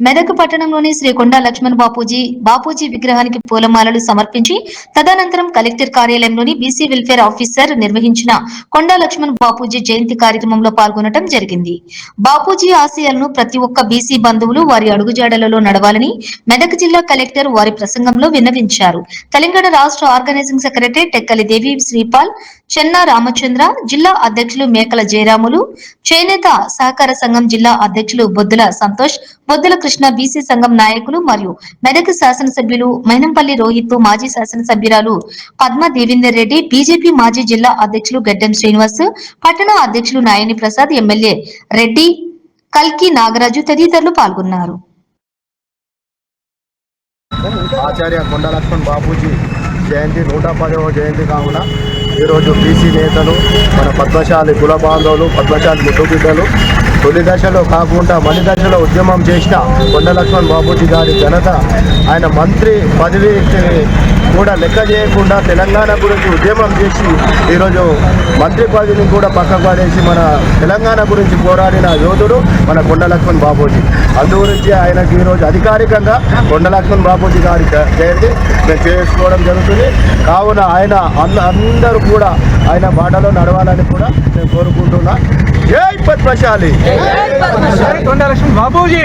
మెదక్ పట్టణంలోని శ్రీ కొండా లక్ష్మణ్ బాపూజీ బాపూజీ విగ్రహానికి పూలమాలలు సమర్పించి తదనంతరం కలెక్టర్ కార్యాలయంలోని బీసీ వెల్ఫేర్ ఆఫీసర్ నిర్వహించిన కొండా లక్ష్మణ్ బాపూజీ జయంతి కార్యక్రమంలో పాల్గొనడం జరిగింది. బాపూజీ ఆశయాలను ప్రతి ఒక్క బీసీ బంధువులు వారి అడుగుజాడలలో నడవాలని మెదక్ జిల్లా కలెక్టర్ వారి ప్రసంగంలో విన్నవించారు. తెలంగాణ రాష్ట్ర ఆర్గనైజింగ్ సెక్రటరీ టెక్కలి దేవి శ్రీపాల్ చెన్నా రామచంద్ర జిల్లా అధ్యక్షులు మేకల జయరాములు చేనేత సహకార సంఘం జిల్లా అధ్యక్షులు బొద్దుల సంతోష్ బొద్దుల కృష్ణ బీసీ సంఘం నాయకులు మరియు మెదక్ శాసనసభ్యులు మైనంపల్లి రోహిత్ మాజీ శాసనసభ్యురాలు పద్మ దేవేందర్ రెడ్డి బీజేపీ మాజీ జిల్లా అధ్యక్షులు గడ్డం శ్రీనివాస్ పట్టణ అధ్యక్షులు నాయని ప్రసాద్ ఎమ్మెల్యే రెడ్డి కల్కి నాగరాజు తదితరులు పాల్గొన్నారు. ఆచార్య కొండ లక్ష్మణ్ బాపూజీ జయంతి నూట పదవ జయంతి కావున ఈరోజు బీసీ నేతలు మన పద్మశాలి కుల బాంధవులు పద్మశాలి ముద్దు బిడ్డలు తొలి దశలో కాకుండా మలి దశలో ఉద్యమం చేసిన కొండ లక్ష్మణ్ బాబుజీ గారి ఘనత ఆయన మంత్రి పదవి కూడా లెక్క చేయకుండా తెలంగాణ గురించి ఉద్యమం చేసి ఈరోజు మంత్రి పదవిని కూడా పక్కకు పడేసి మన తెలంగాణ గురించి పోరాడిన యోధుడు మన కొండ లక్ష్మణ్ బాబూజీ అందు గురించి ఆయనకి ఈరోజు అధికారికంగా కొండ లక్ష్మణ్ బాబూజీ గారి జయంతి మేము చేసుకోవడం జరుగుతుంది. కావున ఆయన అందరూ కూడా ఆయన బాటలో నడవాలని కూడా నేను కోరుకుంటున్నా. పద్మశాలి కొండ లక్ష్మణ్ బాబూజీ